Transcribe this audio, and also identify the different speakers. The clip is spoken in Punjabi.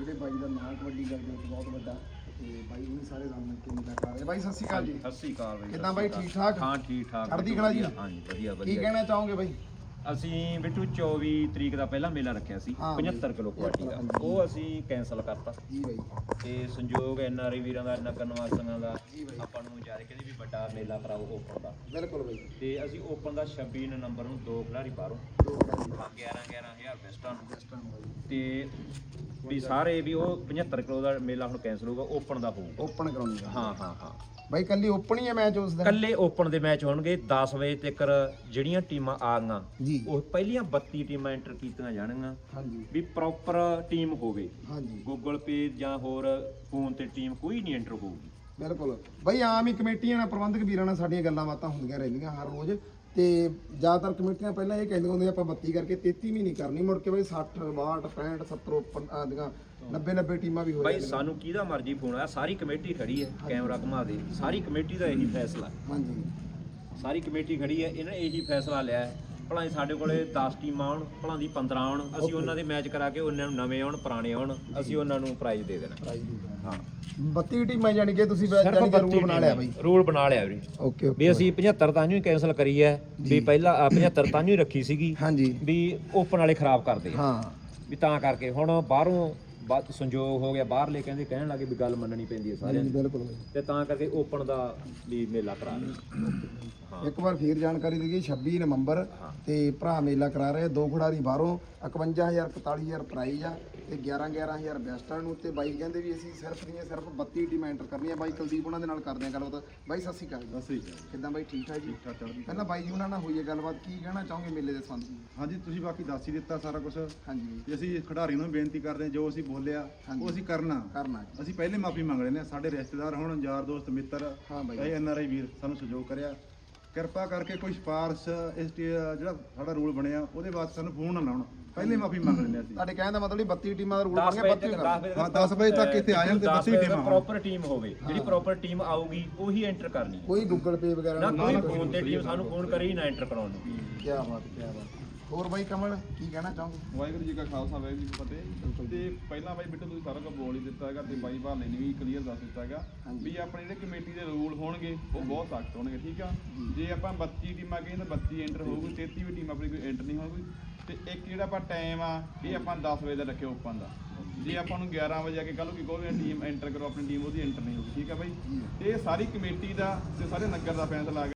Speaker 1: ਜਿਹੜੇ ਬਾਈ ਦਾ ਨਾਮ ਕਬੱਡੀ ਗੱਲ ਦੇ ਵਿੱਚ ਬਹੁਤ ਵੱਡਾ ਤੇ ਬਾਈ ਉਹਨੇ ਸਾਰੇ ਰਲ ਮਿਲ ਕੇ ਮੇਲਾ ਕਰਾ ਰਹੇ ਬਾਈ ਸਤਿ ਸ਼੍ਰੀ ਅਕਾਲ ਜੀ।
Speaker 2: ਸਤਿ ਸ੍ਰੀ ਅਕਾਲ ਬਾਈ
Speaker 1: ਕਿੱਦਾਂ ਬਾਈ, ਠੀਕ ਠਾਕ?
Speaker 2: ਹਾਂ ਠੀਕ ਠਾਕ
Speaker 1: ਚੜ੍ਹਦੀ ਕਲਾ ਜੀ?
Speaker 2: ਹਾਂਜੀ ਵਧੀਆ
Speaker 1: ਕੀ
Speaker 2: ਵਧੀਆ
Speaker 1: ਕਹਿਣਾ ਚਾਹੋਗੇ ਬਾਈ?
Speaker 2: ਅਸੀਂ ਬਿੱਟੂ 24 ਤਰੀਕ ਦਾ ਪਹਿਲਾ ਮੇਲਾ ਰੱਖਿਆ ਸੀ
Speaker 1: ਹਾਂ। ਬਾਈ।
Speaker 2: 75 ਕਿਲੋ ਕੁਆਟੀ ਦਾ। ਉਹ ਅਸੀਂ ਕੈਨਸਲ ਕਰਤਾ।
Speaker 1: ਜੀ ਬਾਈ।
Speaker 2: ਤੇ ਸੰਯੋਗ ਐਨਆਰਆਈ ਵੀਰਾਂ ਦਾ ਨਗਰ ਨਿਵਾਸੀਆਂ ਦਾ। ਆਪਾਂ ਨੂੰ ਜਾ ਕੇ ਵੀ ਵੱਡਾ ਮੇਲਾ ਕਰਾਓ ਓਪਨ ਦਾ।
Speaker 1: ਬਿਲਕੁਲ ਬਾਈ।
Speaker 2: ਤੇ ਅਸੀਂ ਓਪਨ ਦਾ 26 ਨਵੰਬਰ ਨੂੰ ਦੋ ਖਿਡਾਰੀ ਬਾਹਰੋਂ।
Speaker 1: ਦੋ ਬਾਈ
Speaker 2: 11 11000 ਵੈਸਟਾਂ ਨੂੰ।
Speaker 1: ਬੈਸਟਾਂ ਬਾਈ।
Speaker 2: ਤੇ ਵੀ ਸਾਰੇ ਵੀ ਉਹ 75 ਕਿਲੋ ਦਾ ਮੇਲਾ ਹੁਣ ਕੈਨਸਲ ਹੋਊਗਾ ਓਪਨ ਦਾ ਹੋਊਗਾ।
Speaker 1: ਓਪਨ ਕਰਾਉਣੀ ਆ
Speaker 2: ਹਾਂ ਹਾਂ ਹਾਂ।
Speaker 1: ਬਾਈ ਕੱਲੀ ਓਪਨ ਹੀ ਹੈ ਮੈਚ ਉਸ ਦਿਨ?
Speaker 2: ਕੱਲੇ ਓਪਨ ਦੇ ਮੈਚ ਹੋਣਗੇ 10 ਵਜੇ ਤੱਕ ਜਿਹੜੀਆਂ ਟੀਮਾਂ ਆ ਗਈਆਂ
Speaker 1: ਜੀ।
Speaker 2: ਉਹ ਪਹਿਲੀਆਂ 32 ਟੀਮਾਂ ਐਂਟਰ ਕੀਤੀਆਂ ਜਾਣਗੀਆਂ।
Speaker 1: ਹਾਂਜੀ।
Speaker 2: ਵੀ ਪ੍ਰੋਪਰ ਟੀਮ ਹੋਵੇ।
Speaker 1: ਹਾਂਜੀ।
Speaker 2: ਗੂਗਲ ਪੇ ਜਾਂ ਹੋਰ ਫੋਨ ਤੇ ਟੀਮ ਕੋਈ ਨਹੀਂ ਐਂਟਰ ਹੋਊਗੀ।
Speaker 1: ਬਿਲਕੁਲ। ਬਾਈ ਆਮ ਹੀ ਕਮੇਟੀਆਂ ਨਾਲ ਪ੍ਰਬੰਧਕ ਵੀਰਾਂ ਨਾਲ ਸਾਡੀਆਂ ਗੱਲਾਂ ਬਾਤਾਂ ਹੁੰਦੀਆਂ ਰਹਿੰਦੀਆਂ ਹਰ ਰੋਜ਼। ਤੇ ਜ਼ਿਆਦਾਤਰ ਕਮੇਟੀਆਂ ਪਹਿਲਾਂ ਇਹ ਕਹਿੰਦੀਆਂ ਹੁੰਦੀਆਂ ਆਪਾਂ 32 ਕਰਕੇ 33 ਵੀ ਨਹੀਂ ਕਰਨੀ ਮੁੜ ਕੇ ਬਾਈ 60 62 65 70 ਓਪਨ ਆਦੀਆਂ 90 90 ਟੀਮਾਂ ਵੀ ਹੋ
Speaker 2: ਬਾਈ
Speaker 1: ਜਾਂਦੀਆਂ।
Speaker 2: ਸਾਨੂੰ ਕਿਹਦਾ ਮਰਜ਼ੀ ਫੋਨ ਆ ਸਾਰੀ ਕਮੇਟੀ ਖੜੀ ਹੈ ਕੈਮਰਾ ਘੁਮਾ ਦੇ ਸਾਰੀ ਕਮੇਟੀ ਦਾ ਇਹੀ ਫੈਸਲਾ।
Speaker 1: ਹਾਂਜੀ।
Speaker 2: ਸਾਰੀ ਕਮੇਟੀ ਖੜੀ ਹੈ ਇਹਨਾਂ ਨੇ ਇਹੀ ਫੈਸਲਾ ਲਿਆ ਹੈ। ਭਲਾ ਹੀ ਸਾਡੇ ਕੋਲੇ 10 ਟੀਮਾਂ ਆਉਣ ਭਲਾ ਦੀ 15 ਆਉਣ ਅਸੀਂ ਉਹਨਾਂ ਦੇ ਮੈਚ ਕਰਾ ਕੇ ਉਹਨਾਂ ਨੂੰ ਨਵੇਂ ਆਉਣ ਪੁਰਾਣੇ ਆਉਣ ਅਸੀਂ ਉਹਨਾਂ ਨੂੰ ਪ੍ਰਾਈਜ਼ ਦੇ ਦੇਣਾ।
Speaker 1: ਪ੍ਰਾਈਜ਼ ਦੀ
Speaker 2: ਹਾਂ।
Speaker 1: 32 ਟੀਮਾਂ ਜਾਣੀ ਕਿ ਤੁਸੀਂ ਜਾਣੀ ਕਿ ਰੂਲ ਬਣਾ ਲਿਆ ਬਾਈ।
Speaker 2: ਰੂਲ ਬਣਾ ਲਿਆ ਵੀਰੇ।
Speaker 1: ਓਕੇ ਓਕੇ
Speaker 2: ਵੀ ਅਸੀਂ 75 ਤਾਂ ਹੀ ਕੈਨਸਲ ਕਰੀ ਹੈ ਵੀ ਪਹਿਲਾਂ ਆਹ 75 ਤਾਂ ਹੀ ਰੱਖੀ ਸੀਗੀ
Speaker 1: ਹਾਂਜੀ।
Speaker 2: ਵੀ ਓਪਨ ਵਾਲੇ ਖਰਾਬ ਕਰਦੇ।
Speaker 1: ਹਾਂ।
Speaker 2: ਵੀ ਤਾਂ ਕਰਕੇ ਹੁਣ ਬਾਹਰੋਂ ਬਾ- ਸੰਜੋਗ ਹੋ ਗਿਆ ਬਾਹਰਲੇ ਕਹਿੰਦੇ ਕਹਿਣ ਲੱਗੇ ਵੀ ਗੱਲ ਮੰਨਣੀ ਪੈਂਦੀ ਹੈ ਸਾਰਿਆਂ ਦੀ।
Speaker 1: ਬਿਲਕੁਲ ਬਾਈ।
Speaker 2: ਤੇ ਤਾਂ ਕਰਕੇ ਓਪਨ ਦਾ ਵੀ ਮੇਲਾ ਕਰਾ ਲਿਆ ਹਾਂ।
Speaker 1: ਇੱਕ ਵਾਰ ਫੇਰ ਜਾਣਕਾਰੀ ਦਈਏ 26 ਨਵੰਬਰ। ਤੇ ਭਰਾ ਮੇਲਾ ਕਰਾ ਰਹੇ ਆ, ਦੋ ਖਿਡਾਰੀ ਬਾਹਰੋਂ 51000 41000 ਪ੍ਰਾਈਜ਼ ਆ ਤੇ 11 11000 ਬੈਸਟਾਂ ਨੂੰ ਤੇ ਬਾਈ ਕਹਿੰਦੇ ਵੀ ਅਸੀਂ ਸਿਰਫ ਦੀਆਂ ਸਿਰਫ 32 ਟੀਮਾਂ ਐਂਟਰ ਕਰਨੀਆਂ। ਬਾਈ ਕੁਲਦੀਪ ਉਹਨਾਂ ਦੇ ਨਾਲ ਕਰਦੇ ਆ ਗੱਲਬਾਤ। ਬਾਈ ਸਤਿ ਸ਼੍ਰੀ ਅਕਾਲ ਜੀ।
Speaker 3: ਸਹੀ ਗੱਲ
Speaker 1: ਕਿੱਦਾਂ ਬਾਈ ਠੀਕ ਠਾਕ ਜੀ? ਪਹਿਲਾਂ ਬਾਈ ਜੀ ਉਹਨਾਂ ਨਾਲ ਹੋਈ ਹੈ ਗੱਲਬਾਤ ਕੀ ਕਹਿਣਾ ਚਾਹੋਗੇ ਮੇਲੇ ਦੇ ਸੰਬੰਧ ਵਿੱਚ?
Speaker 3: ਹਾਂਜੀ ਤੁਸੀਂ ਬਾਕੀ ਦੱਸ ਹੀ ਦਿੱਤਾ ਸਾਰਾ ਕੁਝ
Speaker 1: ਹਾਂਜੀ।
Speaker 3: ਤੇ ਅਸੀਂ ਖਿਡਾਰੀ ਨੂੰ ਬੇਨਤੀ ਕਰਦੇ ਹਾਂ ਜੋ ਅਸੀਂ ਬੋਲਿਆ
Speaker 1: ਹਾਂਜੀ।
Speaker 3: ਉਹ ਅਸੀਂ ਕਰਨਾ।
Speaker 1: ਕਰਨਾ
Speaker 3: ਅਸੀਂ ਪਹਿਲੇ ਮਾਫੀ ਮੰਗ ਰਹੇ ਨੇ ਸਾਡੇ ਰਿਸ਼ਤੇਦਾਰ ਹੁਣ ਯਾਰ ਦੋਸਤ ਮਿੱਤਰ
Speaker 1: ਹਾਂ ਬਾਈ
Speaker 3: ਕਈ ਐਨਆਰਆਈ ਵੀਰ ਸਾਨੂੰ ਸਹਿਯੋਗ ਕਰਿਆ। ਕਿਰਪਾ ਕਰਕੇ ਕੋਈ ਸਿਫਾਰਸ਼ ਇਸ ਜਿਹੜਾ ਸਾਡਾ ਰੂਲ ਬਣਿਆ ਉਹਦੇ ਵਾਸਤੇ ਸਾਨੂੰ ਫੋਨ ਨਾ ਲਾਉਣ। ਪਹਿਲੇ ਮਾਫੀ ਮੰਗ ਨੇ ਅਸੀਂ।
Speaker 1: ਤੁਹਾਡੇ ਕਹਿਣ ਦਾ ਮਤਲਬ ਵੀ 32 ਟੀਮਾਂ ਦਾ ਰੂਲ
Speaker 2: 10
Speaker 1: ਬਣ ਗਿਆ
Speaker 2: ਵਜੇ
Speaker 1: 32
Speaker 2: ਤੱਕ
Speaker 1: ਕਰ
Speaker 2: 10 ਵਜੇ
Speaker 3: ਹਾਂ, 10 ਵਜੇ ਤੱਕ ਇੱਥੇ ਆ ਤੇ 32 ਟੀਮਾਂ।
Speaker 2: ਪ੍ਰੋਪਰ ਟੀਮ ਹੋਵੇ। ਜਿਹੜੀ ਪ੍ਰੋਪਰ ਟੀਮ ਆਊਗੀ ਉਹੀ ਐਂਟਰ ਕਰਨੀ।
Speaker 1: ਕੋਈ ਗੂਗਲ ਪੇ ਵਗੈਰਾ
Speaker 2: ਨਾ ਕੋਈ ਫੋਨ ਤੇ ਟੀਮ ਸਾਨੂੰ ਫੋਨ ਕਰੇ ਹੀ ਨਾ ਐਂਟਰ ਕਰਾਉਣ ਨੂੰ।
Speaker 1: ਕੀ ਬਾਤ ਕੀ ਬਾਤ ਹੋਰ ਬਾਈ ਕਮਲ ਕੀ ਕਹਿਣਾ ਚਾਹੋਗੇ?
Speaker 4: ਵਾਹਿਗੁਰੂ ਜੀ ਕਾ ਖਾਲਸਾ ਵਾਹਿਗੁਰੂ ਜੀ ਕੀ ਫਤਿਹ। ਤੇ ਪਹਿਲਾਂ ਬਾਈ ਬਿੱਟੂ ਤੁਸੀਂ ਸਾਰਾ ਕੁਝ ਬੋਲ ਹੀ ਦਿੱਤਾ ਹੈਗਾ ਤੇ ਬਾਈ ਭਾਲੇ ਨੇ ਵੀ ਕਲੀਅਰ ਦੱਸ ਦਿੱਤਾ ਹੈਗਾ। ਵੀ ਆਪਣੇ ਜਿਹੜੇ ਕਮੇਟੀ ਦੇ ਰੂਲ ਹੋਣਗੇ ਉਹ ਬਹੁਤ ਸਖਤ ਹੋਣਗੇ ਠੀਕ ਆ? ਜੇ। ਆਪਾਂ 32 ਟੀਮਾਂ ਕਹੀਏ ਤਾਂ 32 ਐਂਟਰ ਹੋਊਗੀ 33 ਵੀ ਟੀਮ ਆਪਣੀ ਕੋਈ ਐਂਟਰ ਨਹੀਂ ਹੋਊਗੀ। ਤੇ ਇੱਕ ਜਿਹੜਾ ਆਪਾਂ ਟਾਈਮ ਆ ਇਹ ਆਪਾਂ 10 ਵਜੇ ਦਾ ਰੱਖਿਆ ਓਪਨ ਦਾ। ਜੇ ਆਪਾਂ ਨੂੰ 11 ਵਜੇ ਆ ਕੇ ਕੱਲ ਨੂੰ ਕੋਈ ਵੀ ਟੀਮ ਐਂਟਰ ਕਰੋ ਆਪਣੀ ਟੀਮ ਉਹਦੀ ਐਂਟਰ ਨਹੀਂ ਹੋਊਗੀ ਠੀਕ ਆ ਬਾਈ? ਤੇ ਇਹ ਸਾਰੀ ਕਮੇਟੀ ਦਾ ਤੇ ਸਾਰੇ ਨਗਰ ਦਾ ਫੈਸਲਾ